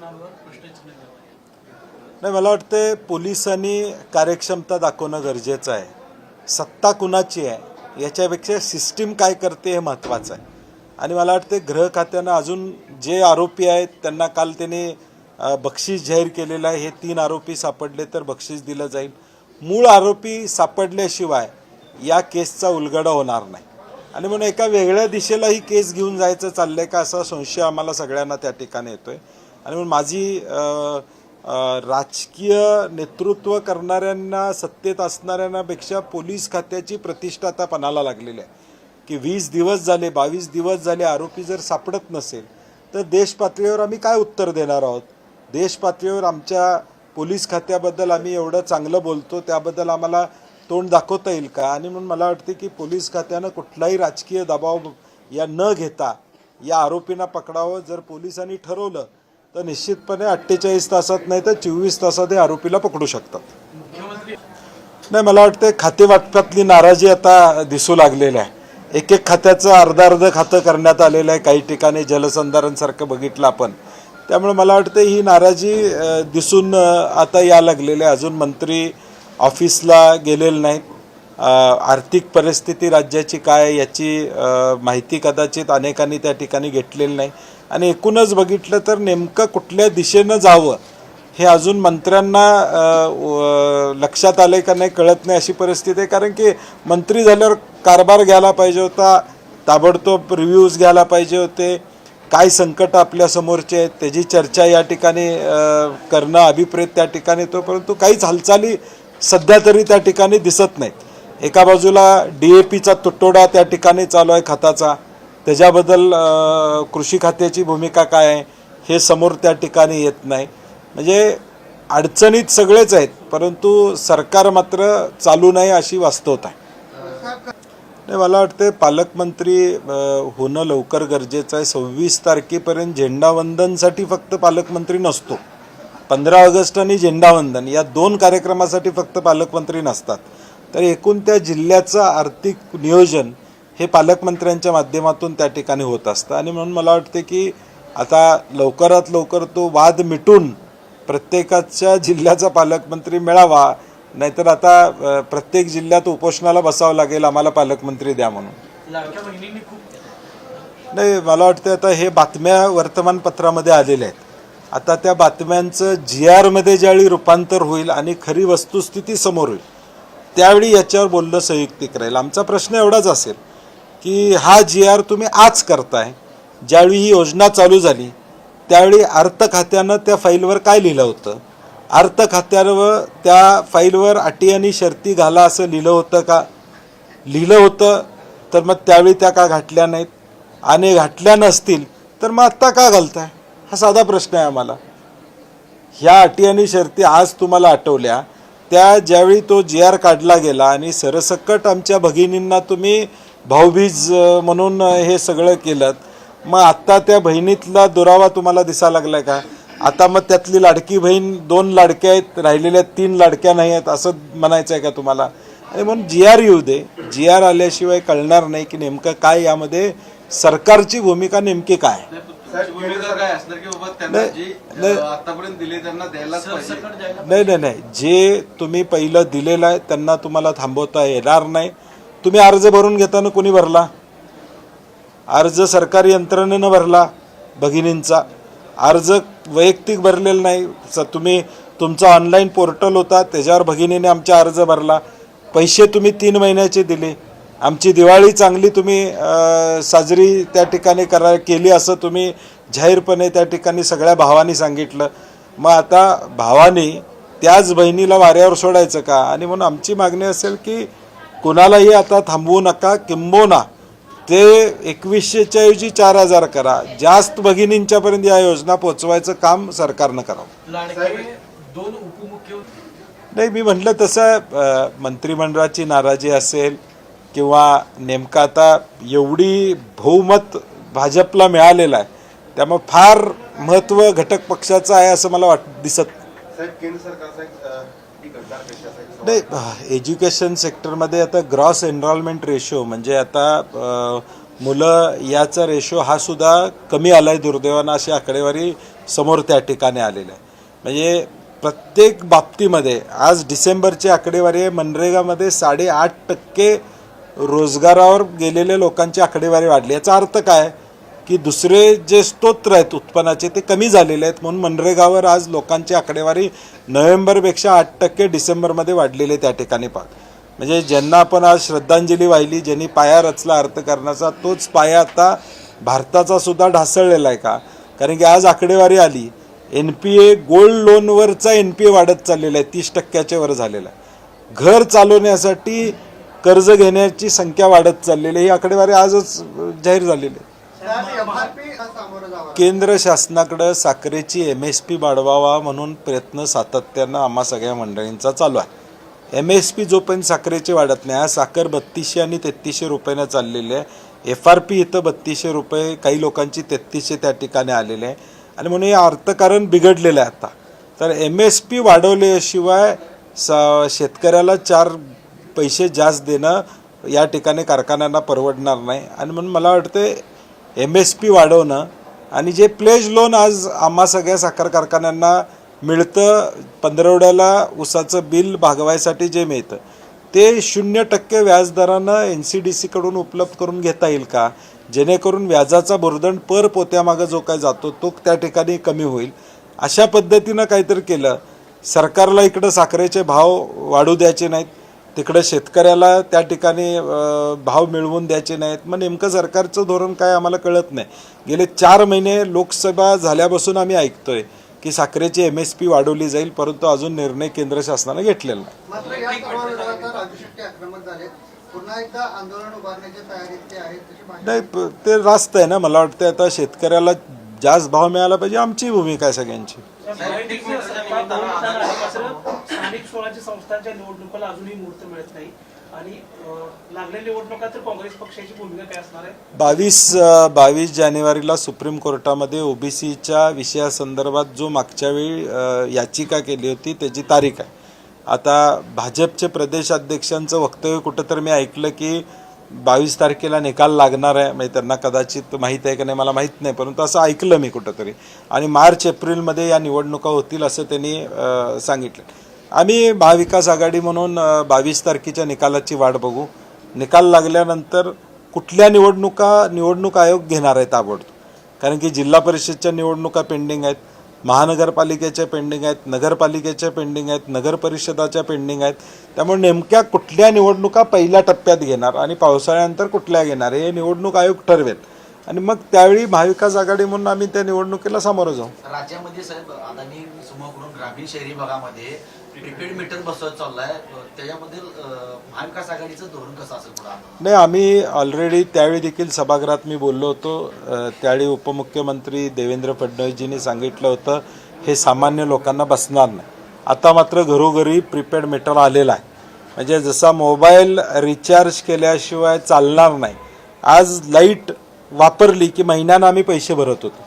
प्रश्नचिन्ह नाही. मला वाटतं पोलिसांनी कार्यक्षमता दाखवणं गरजेचं आहे. सत्ता कुणाची आहे याच्यापेक्षा सिस्टीम काय करते हे महत्त्वाचं आहे. आणि मला वाटते गृह खात्यानं अजून जे आरोपी आहेत त्यांना काल त्याने बक्षीस जाहीर केलेलं आहे. हे तीन आरोपी सापडले तर बक्षीस दिलं जाईल. मूळ आरोपी सापडल्याशिवाय या केसचा उलगडा होणार नाही. आणि म्हणून एका वेगळ्या दिशेला ही केस घेऊन जायचं चाललं आहे का असा संशय आम्हाला सगळ्यांना त्या ठिकाणी येतो आहे आणि म्हणून माझी राजकीय नेतृत्व करणाऱ्यांना सत्तेत असणाऱ्यांपेक्षा पोलीस खात्याची प्रतिष्ठा आता पणाला लागलेली आहे. की वीस दिवस झाले बावीस दिवस झाले आरोपी जर सापडत नसेल तर देश पातळीवर आम्ही काय उत्तर देणार आहोत? देश पातळीवर आमच्या पोलीस खात्याबद्दल आम्ही एवढं चांगलं बोलतो त्याबद्दल आम्हाला तोंड दाखवता येईल का? आणि म्हणून मला वाटते की पोलीस खात्यानं कुठलाही राजकीय दबाव या न घेता या आरोपींना पकडावं. जर पोलिसांनी ठरवलं तर निश्चितपणे अठ्ठेचाळीस तासात नाही तर चोवीस तासात हे आरोपीला पकडू शकतात. नाही मला वाटतं खाते वाटपातली नाराजी आता दिसू लागलेली आहे. एक एक खात्याचं अर्धा अर्ध खातं करण्यात आलेलं आहे. काही ठिकाणी जलसंधारणसारखं बघितलं आपण. त्यामुळे मला वाटतं ही नाराजी दिसून आता या लागलेली आहे. अजून मंत्री ऑफिसला गेलेले नाहीत. आर्थिक परिस्थिती राज्याची काय याची माहिती कदाचित अनेकांनी त्या ठिकाणी घेतलेली नाही. आणि एकूणच बघितलं तर नेमकं कुठल्या दिशेनं जावं हे अजून मंत्र्यांना व- लक्षात आलं का नाही कळत नाही अशी परिस्थिती आहे. कारण की मंत्री झाल्यावर कारभार घ्यायला पाहिजे होता ताबडतोब रिव्ह्यूज घ्यायला पाहिजे होते. काय संकट आपल्यासमोरचे आहेत त्याची चर्चा या ठिकाणी करणं अभिप्रेत त्या ठिकाणी तो परंतु काहीच हालचाली सध्या तरी त्या ठिकाणी दिसत नाहीत. एका बाजूला डी ए पीचा तुटवडा त्या ठिकाणी चालू आहे खताचा. त्याच्याबद्दल कृषी खात्याची भूमिका काय आहे हे समोर त्या ठिकाणी येत नाही. म्हणजे अडचणीत सगळेच आहेत परंतु सरकार मात्र चालू नाही अशी वास्तवता आहे. नाही मला वाटते पालकमंत्री होणं लवकर गरजेचं आहे. सव्वीस तारखेपर्यंत झेंडावंदनसाठी फक्त पालकमंत्री नसतो. पंधरा ऑगस्ट आणि झेंडावंदन या दोन कार्यक्रमासाठी फक्त पालकमंत्री नसतात. तर एकूण त्या जिल्ह्याचं आर्थिक नियोजन हे पालकमंत्र्यांच्या माध्यमातून त्या ठिकाणी होत असतं. आणि म्हणून मला वाटते की आता लवकरात लवकर तो वाद मिटून प्रत्येकाच्या जिल्ह्याचा पालकमंत्री मिळावा नाहीतर आता प्रत्येक जिल्ह्यात उपोषणाला बसावं लागेल आम्हाला पालकमंत्री द्या म्हणून. नाही मला वाटतं आता हे बातम्या वर्तमानपत्रामध्ये आलेल्या आहेत. आता त्या बातम्यांचं जी आरमध्ये ज्यावेळी रूपांतर होईल आणि खरी वस्तुस्थिती समोर होईल त्यावेळी याच्यावर बोलणं संयुक्तिक राहील. आमचा प्रश्न एवढाच असेल की हा जी आर तुम्ही आज करताय. ज्यावेळी ही योजना चालू झाली त्यावेळी अर्थ खात्यानं त्या फाईलवर काय लिहिलं होतं? अर्थ खात्यावर त्या फाईलवर अटी आणि शर्ती घाला असं लिहिलं होतं का? लिहिलं होतं तर मग त्यावेळी त्या का घातल्या नाहीत? आणि घातल्या नसतील तर मग आत्ता का घालताय? हा साधा प्रश्न आहे आम्हाला. ह्या अटी आणि शर्ती आज तुम्हाला आठवल्या. त्या ज्यावेळी तो जी आर काढला गेला आणि सरसकट आमच्या भगिनींना तुम्ही भाऊबीज म्हणून हे सगळं केलं. मग आत्ता त्या बहिणीतला दुरावा तुम्हाला दिसायला लागलाय का? आता मग त्यातली लाडकी बहीण दोन लाडक्या आहेत राहिलेल्या तीन लाडक्या नाही आहेत असं म्हणायचं आहे का तुम्हाला? आणि म्हणून जी आर येऊ दे. जी आर आल्याशिवाय कळणार नाही की नेमकं काय यामध्ये सरकारची भूमिका नेमकी काय? आहे. साहेब, भूमिका काय असणार की बाबा त्यांना नाही, जी नाही. अ, आतापर्यंत दिले त्यांना द्यायलाच पाहिजे. सरसकट द्यायला नाही नाही नाही. जे तुम्ही पहिलं दिलेलं आहे त्यांना तुम्हाला थांबवता येणार नाही. तुम्ही अर्ज भरून घेताना कोणी भरला? अर्ज सरकारी यंत्रणेनं भरला भगिनींचा. अर्ज वैयक्तिक भरलेला नाही. स तुम्ही तुमचा ऑनलाईन पोर्टल होता त्याच्यावर भगिनीने आमचा अर्ज भरला. पैसे तुम्ही तीन महिन्याचे दिले. आमची दिवाळी चांगली तुम्ही साजरी त्या ठिकाणी करा केली असं तुम्ही जाहीरपणे त्या ठिकाणी सगळ्या भावानी सांगितलं. मग आता भावानी त्याच बहिणीला वाऱ्यावर सोडायचं का? आणि म्हणून आमची मागणी असेल की कुणालाही आता थांबवू नका किंबोना ते एकवीसशेच्या ऐवजी चार हजार करा. जास्त भगिनींच्यापर्यंत या योजना पोचवायचं काम सरकारनं करावं. लाडके दोन उपमुख्यमंत्री नाही मी म्हटलं तसं मंत्रिमंडळाची नाराजी असेल किंवा नेमकं आता एवढी बहुमत भाजपला मिळालेलं आहे त्यामुळे फार महत्त्व घटक पक्षाचं आहे असं मला वाट दिसत साहेब केंद्र सरकारचा नाही एज्युकेशन सेक्टरमध्ये आता ग्रॉस एनरॉलमेंट रेशो म्हणजे आता मुलं याचा रेशो हा सुद्धा कमी आला आहे दुर्दैवानं अशी आकडेवारी समोर त्या ठिकाणी आलेली आहे. म्हणजे प्रत्येक बाबतीमध्ये आज डिसेंबरची आकडेवारी आहे मनरेगामध्ये साडेआठ टक्के रोजगारावर गेलेल्या लोकांची आकडेवारी वाढली याचा अर्थ काय? की दुसरे जे स्तोत्र आहेत उत्पन्नाचे ते कमी झालेले आहेत. म्हणून मनरेगावर आज लोकांची आकडेवारी नोव्हेंबरपेक्षा आठ टक्के डिसेंबरमध्ये वाढलेले आहे त्या ठिकाणी पाहत. म्हणजे ज्यांना आपण आज श्रद्धांजली वाहिली ज्यांनी पाया रचला अर्थकारणाचा तोच पाया आता भारताचा सुद्धा ढासळलेला आहे का? कारण की आज आकडेवारी आली एन पी ए गोल्ड लोनवरचा एन पी ए वाढत चाललेला आहे तीस टक्क्याच्या वर झालेला आहे. घर चालवण्यासाठी कर्ज घेण्याची संख्या वाढत चाललेली आहे. ही आकडेवारी आजच जाहीर झालेली आहे. केंद्र शासनाकडं साखरेची एम एस पी वाढवावा म्हणून प्रयत्न सातत्यानं आम्हा सगळ्या मंडळींचा चालू आहे. एम एस पी जोपर्यंत साखरेची वाढत नाही साखर बत्तीसशे आणि तेहतीसशे रुपयानं चाललेली आहे. एफ आर पी इथं बत्तीसशे रुपये काही लोकांची तेहतीसशे त्या ठिकाणी आलेले आहे. आणि म्हणून हे अर्थकारण बिघडलेलं आहे आता. तर एम एस पी वाढवल्याशिवाय स शेतकऱ्याला चार पैसे जास्त देणं या ठिकाणी कारखान्यांना परवडणार नाही. आणि म्हणून मला वाटतं एम एस पी वाढवणं आणि जे प्लेज लोन आज आम्हा सगळ्या साखर कारखान्यांना मिळतं पंधरवड्याला उसाचं बिल भागवायसाठी जे मिळतं ते शून्य टक्के व्याजदरानं एन सी डी सीकडून उपलब्ध करून घेता येईल का? जेणेकरून व्याजाचा भुर्दंड पर पोत्यामागं जो काय जातो तो त्या ठिकाणी कमी होईल. अशा पद्धतीनं काहीतरी केलं. सरकारला इकडं साखरेचे भाव वाढू द्यायचे नाहीत. तिकडं शेतकऱ्याला त्या ठिकाणी भाव मिळवून द्यायचे नाहीत. मग नेमकं सरकारचं धोरण काय आम्हाला कळत नाही. गेले चार महिने लोकसभा झाल्यापासून आम्ही ऐकतोय की साखरेची एम एस पी वाढवली जाईल परंतु अजून निर्णय केंद्र शासनानं घेतलेला नाही. नाही ते रास्त आहे ना मला वाटतं आता शेतकऱ्याला जास्त भाव मिळाला पाहिजे आमची भूमिका आहे सगळ्यांची. स्थानिक स्वराज्य संस्थांच्या निवडणुकाला अजूनही मुहूर्त मिळत नाही. बावीस बावीस जानेवारीला सुप्रीम कोर्टामध्ये ओबीसीच्या विषयासंदर्भात जो मागच्या वेळी याचिका केली होती त्याची तारीख आहे. आता भाजपचे प्रदेशाध्यक्षांचं वक्तव्य कुठं तर मी ऐकलं की बावीस तारखेला निकाल लागणार आहे म्हणजे त्यांना कदाचित माहीत आहे की नाही मला माहीत नाही परंतु असं ऐकलं मी कुठंतरी. आणि मार्च एप्रिलमध्ये या निवडणुका होतील असं त्यांनी सांगितलं. आम्ही महाविकास आघाडी म्हणून बावीस तारखेच्या निकालाची वाट बघू. निकाल लागल्यानंतर कुठल्या निवडणुका निवडणूक आयोग घेणार आहे ताबडतोब? कारण की जिल्हा परिषदच्या निवडणुका पेंडिंग आहेत. महानगरपालिकेच्या पेंडिंग आहेत नगरपालिकेच्या पेंडिंग आहेत नगर परिषदाच्या पेंडिंग आहेत. त्यामुळे नेमक्या कुठल्या निवडणुका पहिल्या टप्प्यात घेणार आणि पावसाळ्यानंतर कुठल्या घेणार हे निवडणूक आयोग ठरवेल. आणि मग त्यावेळी महाविकास आघाडी म्हणून आम्ही त्या निवडणुकीला सामोरं जाऊ. राज्यामध्ये साहेब अदानी ग्रामीण शहरी भागामध्ये प्रीपेड मीटर बसवत चाललाय. त्याच्याबद्दल महाविकास आघाडीचं धोरण कसं असेल पुढे नाही आम्ही ऑलरेडी त्यावेळी देखील सभागृहात मी बोललो होतो. त्यावेळी उपमुख्यमंत्री देवेंद्र फडणवीसजींनी सांगितलं होतं हे सामान्य लोकांना बसणार नाही. आता मात्र घरोघरी प्रीपेड मीटर आलेला आहे. म्हणजे जसा मोबाईल रिचार्ज केल्याशिवाय चालणार नाही आज लाइट वापरली की महिन्यानं आम्ही पैसे भरत होतो.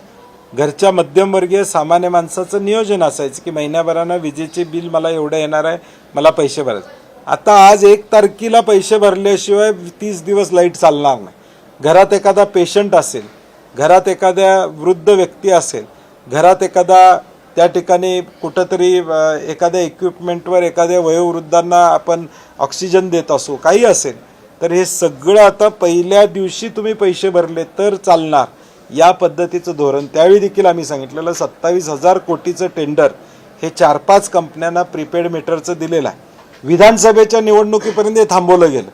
घरच्या मध्यमवर्गीय सामान्य माणसाचं नियोजन असायचं की महिन्याभरानं विजेचे बिल मला एवढं येणार आहे मला पैसे भरायचे. आता आज एक तारखेला पैसे भरल्याशिवाय तीस दिवस लाइट चालणार नाही. घरात एखादा पेशंट असेल घरात एखाद्या वृद्ध व्यक्ती असेल घरात एखादा त्या ठिकाणी कुठंतरी एखाद्या इक्विपमेंटवर एखाद्या वयोवृद्धांना आपण ऑक्सिजन देत असू काही असेल तर हे सगळं आता पहिल्या दिवशी तुम्ही पैसे भरले तर चालणार. या पद्धतीचं धोरण त्यावेळी देखील आम्ही सांगितलेलं सत्तावीस हजार कोटीचं टेंडर हे चार पाच कंपन्यांना प्रीपेड मीटरचं दिलेलं आहे. विधानसभेच्या निवडणुकीपर्यंत हे थांबवलं गेलं.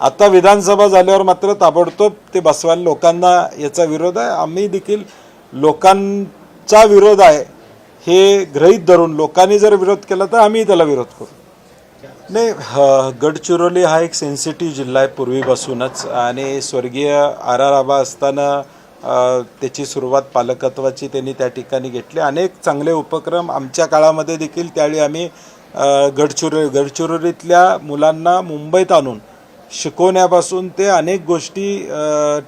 आता विधानसभा झाल्यावर मात्र ताबडतोब ते बसवायला लोकांना याचा विरोध आहे. आम्ही देखील लोकांचा विरोध आहे हे गृहीत धरून लोकांनी जर विरोध केला तर आम्ही त्याला विरोध करू. नाही ह- गडचिरोली हा एक सेन्सिटिव्ह जिल्हा आहे पूर्वीपासूनच आणि स्वर्गीय आर आर आबा असताना त्याची सुरुवात पालकत्वाची त्यांनी त्या ठिकाणी घेतली. अनेक चांगले उपक्रम आमच्या काळामध्ये देखील त्यावेळी आम्ही गडचिरोली गडचिरोलीतल्या मुलांना मुंबईत आणून शिकवण्यापासून ते अनेक गोष्टी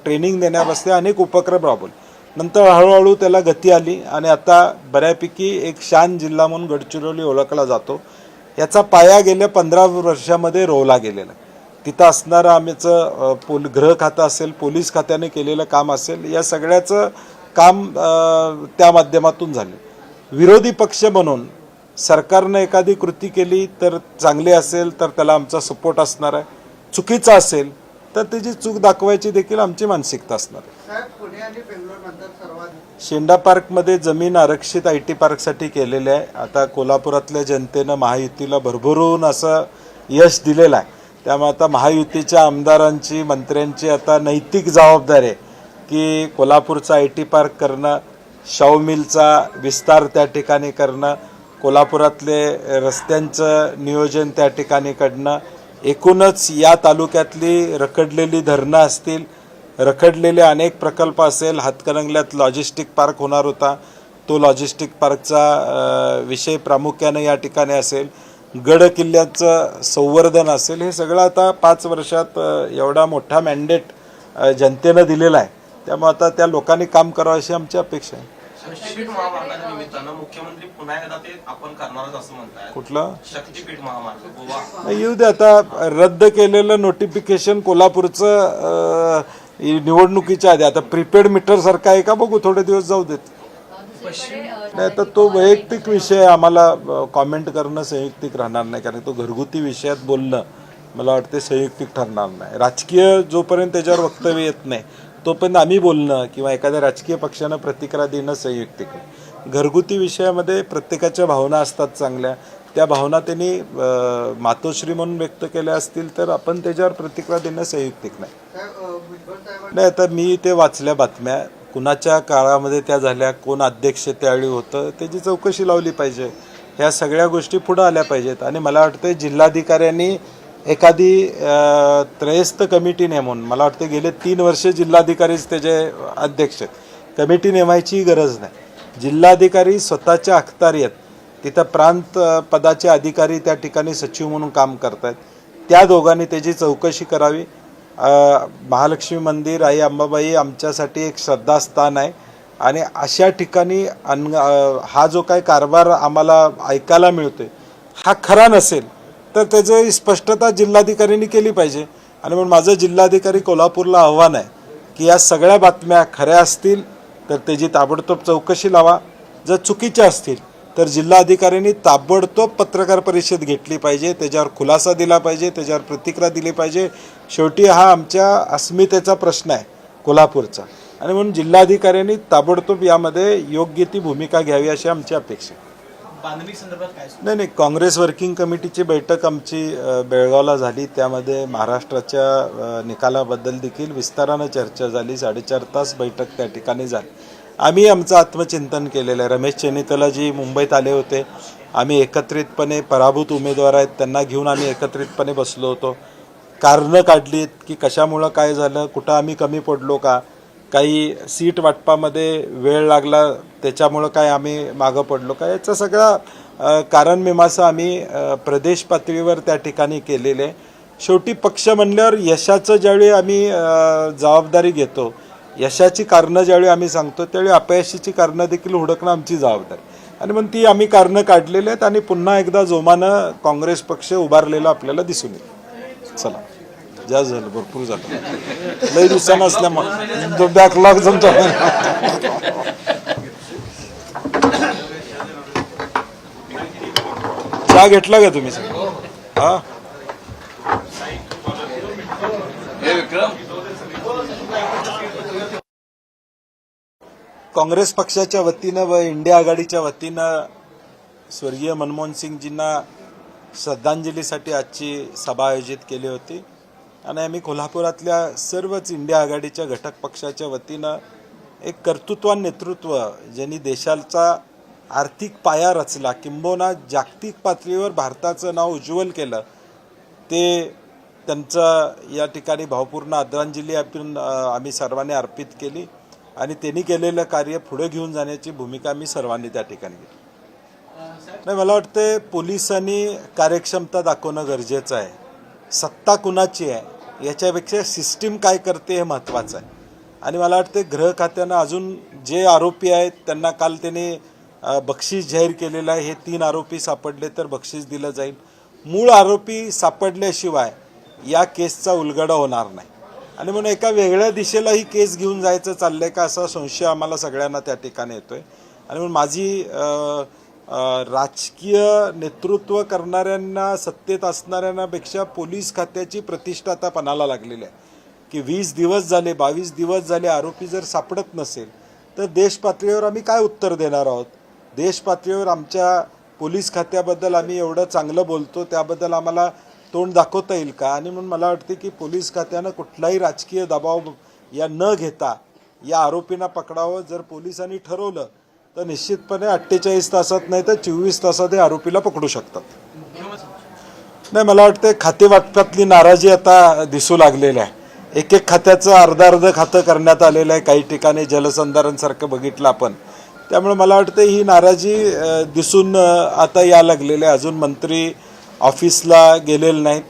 ट्रेनिंग देण्यापासून अनेक उपक्रम राबवले. नंतर हळूहळू त्याला गती आली आणि आता बऱ्यापैकी एक शान जिल्हा म्हणून गडचिरोली ओळखला जातो. याचा पाया गेल्या पंधरा वर्षामध्ये रोवला गेलेला. तिथं असणारं आमचं पोल गृह खातं असेल पोलीस खात्याने केलेलं काम असेल या सगळ्याचं काम त्या माध्यमातून झालं. विरोधी पक्ष म्हणून सरकारनं एखादी कृती केली तर चांगली असेल तर त्याला आमचा सपोर्ट असणार आहे. चुकीचं असेल तर त्याची चूक दाखवायची देखील आमची मानसिकता असणार शेंडा पार्कमध्ये जमीन आरक्षित आय टी पार्कसाठी केलेली आहे. आता कोल्हापुरातल्या जनतेनं महायुतीला भरभरून असं यश दिलेलं आहे. त्यामुळे आता महायुतीच्या आमदारांची मंत्र्यांची आता नैतिक जबाबदारी आहे की कोल्हापूरचा आय टी पार्क करणं शाहू मिलचा विस्तार त्या ठिकाणी करणं कोल्हापुरातले रस्त्यांचं नियोजन त्या ठिकाणी करणं. एकूणच या तालुक्यातली रखडलेली धरणं असतील रखडलेले अनेक प्रकल्प असेल हातकणंगल्यात लॉजिस्टिक पार्क होणार होता. तो लॉजिस्टिक पार्कचा विषय प्रामुख्यानं या ठिकाणी असेल. गड किल्ल्याचं संवर्धन असेल हे सगळं आता पाच वर्षात एवढा मोठा मॅन्डेट जनतेनं दिलेला आहे. त्यामुळे आता त्या लोकांनी काम करावं अशी आमची अपेक्षा आहे. कुठलं? येऊ दे आता. रद्द केलेलं नोटिफिकेशन कोल्हापूरचं निवडणुकीच्या आधी. आता प्रीपेड मीटर सारखं आहे का? बघू थोडे दिवस जाऊ देत. नाही तर तो वैयक्तिक विषय आम्हाला कॉमेंट करणं संयुक्तिक राहणार नाही कारण तो घरगुती विषयात बोलणं मला वाटते संयुक्तिक ठरणार नाही. राजकीय जोपर्यंत त्याच्यावर वक्तव्य येत नाही तोपर्यंत आम्ही बोलणं किंवा एखाद्या राजकीय पक्षानं प्रतिक्रिया देणं संयुक्तिक आहे. घरगुती विषयामध्ये प्रत्येकाच्या भावना असतात चांगल्या. त्या भावना त्यांनी मातोश्री म्हणून व्यक्त केल्या असतील तर आपण त्याच्यावर प्रतिक्रिया देणं संयुक्तिक नाही. नाही आता मी ते वाचल्या बातम्या. कुणाच्या काळामध्ये त्या झाल्या कोण अध्यक्ष त्यावेळी होतं त्याची चौकशी लावली पाहिजे. ह्या सगळ्या गोष्टी पुढं आल्या पाहिजेत. आणि मला वाटतं जिल्हाधिकाऱ्यांनी एखादी त्रयस्थ कमिटी नेमून मला वाटतं गेले तीन वर्ष जिल्हाधिकारीच त्याचे अध्यक्ष आहेत. कमिटी नेमायची गरज नाही. जिल्हाधिकारी स्वतःच्या अखत्यारीत तिथं प्रांत पदाचे अधिकारी त्या ठिकाणी सचिव म्हणून काम करत आहेत त्या दोघांनी त्याची चौकशी करावी. महालक्ष्मी मंदिर आई अंबाबाई आमच्यासाठी एक श्रद्धास्थान आहे. आणि अशा ठिकाणी अन हा जो काही कारभार आम्हाला ऐकायला मिळतोय हा खरा नसेल तर त्याचं स्पष्टता जिल्हाधिकाऱ्यांनी केली पाहिजे. आणि म्हणून माझं जिल्हाधिकारी कोल्हापूरला आव्हान आहे की या सगळ्या बातम्या खऱ्या असतील तर त्याची ताबडतोब चौकशी लावा. जर चुकीच्या असतील तर जिल्हाधिकाऱ्यांनी ताबडतोब पत्रकार परिषद घेतली पाहिजे त्याच्यावर खुलासा दिला पाहिजे त्याच्यावर प्रतिक्रिया दिली पाहिजे. शेवटी हा आमच्या अस्मितेचा प्रश्न आहे कोल्हापूरचा. आणि म्हणून जिल्हाधिकाऱ्यांनी ताबडतोब यामध्ये योग्य ती भूमिका घ्यावी अशी आमची अपेक्षा नाही नाही काँग्रेस वर्किंग कमिटीची बैठक आमची बेळगावला झाली. त्यामध्ये महाराष्ट्राच्या निकालाबद्दल देखील विस्तारानं चर्चा झाली. साडेचार तास बैठक त्या ठिकाणी झाली. आम्ही आमचं आत्मचिंतन केलेलं आहे. रमेश चेनितलाजी मुंबईत आले होते आम्ही एकत्रितपणे पराभूत उमेदवार आहेत त्यांना घेऊन आम्ही एकत्रितपणे बसलो होतो. कारणं काढलीत की कशामुळं काय झालं कुठं आम्ही कमी पडलो का? काही सीट वाटपामध्ये वेळ लागला त्याच्यामुळं काय आम्ही मागं पडलो का? याचा सगळा कारण मीमासा आम्ही प्रदेश पातळीवर त्या ठिकाणी केलेले शेवटी पक्ष म्हणल्यावर यशाचं ज्यावेळी आम्ही जबाबदारी घेतो यशाची कारणं ज्यावेळी आम्ही सांगतो त्यावेळी अपयशाची कारणं देखील हुडकणं आमची जबाबदारी. आणि मग ती आम्ही कारणं काढलेली आहेत आणि पुन्हा एकदा जोमानं काँग्रेस पक्ष उभारलेला आपल्याला दिसून येईल. चला. जास्त झालं भरपूर झालं. लई दिवसानं असल्यामुळे. बॅकलॉग जमतो चहा घेतला का तुम्ही सगळं? हा? काँग्रेस पक्षाच्या वतीनं व इंडिया आघाडीच्या वतीनं स्वर्गीय मनमोहन सिंगजींना श्रद्धांजलीसाठी आजची सभा आयोजित केली होती. आणि आम्ही कोल्हापुरातल्या सर्वच इंडिया आघाडीच्या घटक पक्षाच्या वतीनं एक कर्तृत्वान नेतृत्व ज्यांनी देशाचा आर्थिक पाया रचला किंबोना जागतिक पातळीवर भारताचं नाव उज्ज्वल केलं ते त्यांचं या ठिकाणी भावपूर्ण आदरांजली आपण आम्ही सर्वांनी अर्पित केली. आणि त्यांनी केलेलं कार्य पुढे घेऊन जाण्याची भूमिका मी सर्वांनी त्या ठिकाणी घेतली. नाही मला वाटतं पोलिसांनी कार्यक्षमता दाखवणं गरजेचं आहे. सत्ता कुणाची आहे याच्यापेक्षा सिस्टीम काय करते हे महत्त्वाचं आहे. आणि मला वाटते गृह खात्यानं अजून जे आरोपी आहेत त्यांना काल त्यांनी बक्षीस जाहीर केलेलं आहे. हे तीन आरोपी सापडले तर बक्षीस दिलं जाईल. मूळ आरोपी सापडल्याशिवाय या केसचा उलगडा होणार नाही. आणि म्हणून एका वेगळ्या दिशेला ही केस घेऊन जायचं चाललंय का असा संशय आम्हाला सगळ्यांना त्या ठिकाणी येतोय. आणि म्हणून माझी राजकीय नेतृत्व करणाऱ्यांना सत्तेत असणाऱ्यांपेक्षा पोलीस खात्याची प्रतिष्ठा आता पणाला लागलेली आहे. की वीस दिवस झाले बावीस दिवस झाले आरोपी जर सापडत नसेल तर देश पातळीवर आम्ही काय उत्तर देणार आहोत? देश पातळीवर आमच्या पोलीस खात्याबद्दल आम्ही एवढं चांगलं बोलतो त्याबद्दल आम्हाला तोंड दाखवता येईल का? आणि म्हणून मला वाटते की पोलीस खात्यानं कुठलाही राजकीय दबाव या न घेता या आरोपींना पकडावं. जर पोलिसांनी ठरवलं तर निश्चितपणे अठ्ठेचाळीस तासात नाही तर चोवीस तासात हे आरोपीला पकडू शकतात. नाही मला वाटतं खाते वाटपातली नाराजी आता दिसू लागलेली आहे. एक एक खात्याचं अर्धा अर्ध खातं करण्यात आलेलं आहे. काही ठिकाणी जलसंधारणसारखं बघितलं आपण. त्यामुळे मला वाटतं ही नाराजी दिसून आता या लागलेली आहे. अजून मंत्री ऑफिसला गेलेले नाहीत.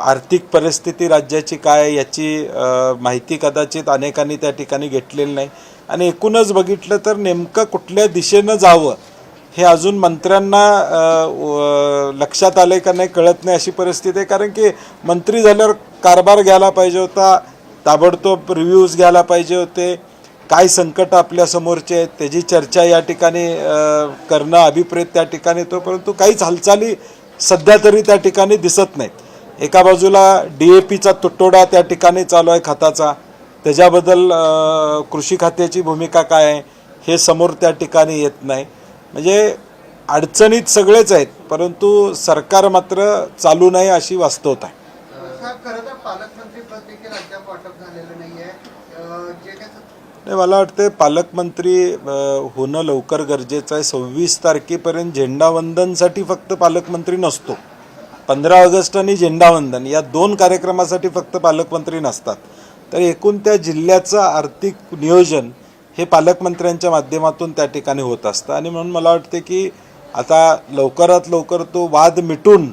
आर्थिक परिस्थिती राज्याची काय याची माहिती कदाचित अनेकांनी त्या ठिकाणी घेतलेली नाही. आणि एकूणच बघितलं तर नेमकं कुठल्या दिशेनं जावं हे अजून मंत्र्यांना व- लक्षात आले का नाही कळत नाही अशी परिस्थिती आहे. कारण की मंत्री झाल्यावर कारभार घ्यायला पाहिजे होता ताबडतोब रिव्ह्यूज घ्यायला पाहिजे होते. काय संकट आपल्यासमोरचे आहेत त्याची चर्चा या ठिकाणी करणं अभिप्रेत त्या ठिकाणी तो परंतु काहीच हालचाली सध्या तरी त्या ठिकाणी दिसत नाहीत. एका बाजूला डी ए पीचा तुटवडा त्या ठिकाणी चालू आहे खताचा. त्याच्याबद्दल कृषी खात्याची भूमिका काय आहे हे समोर त्या ठिकाणी येत नाही. म्हणजे अडचणीत सगळेच आहेत परंतु सरकार मात्र चालू नाही अशी वास्तवता आहे साहेब खरं तर पालकमंत्री पद देखील अद्याप वाटप झालेलं नाहीये अं, जे काही नाही मला वाटते पालकमंत्री होणं लवकर गरजेचं आहे. सव्वीस तारखेपर्यंत झेंडावंदनसाठी फक्त पालकमंत्री नसतो. पंधरा ऑगस्ट आणि झेंडावंदन या दोन कार्यक्रमासाठी फक्त पालकमंत्री नसतात. तर एकूण त्या जिल्ह्याचं आर्थिक नियोजन हे पालकमंत्र्यांच्या माध्यमातून त्या ठिकाणी होत असतं. आणि म्हणून मला वाटते की आता लवकरात लवकर तो वाद मिटून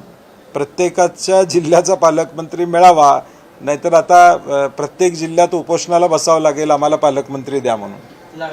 प्रत्येकाच्या जिल्ह्याचा पालकमंत्री मिळावा नाहीतर आता प्रत्येक जिल्ह्यात उपोषणाला बसावं लागेल आम्हाला पालकमंत्री द्या म्हणून.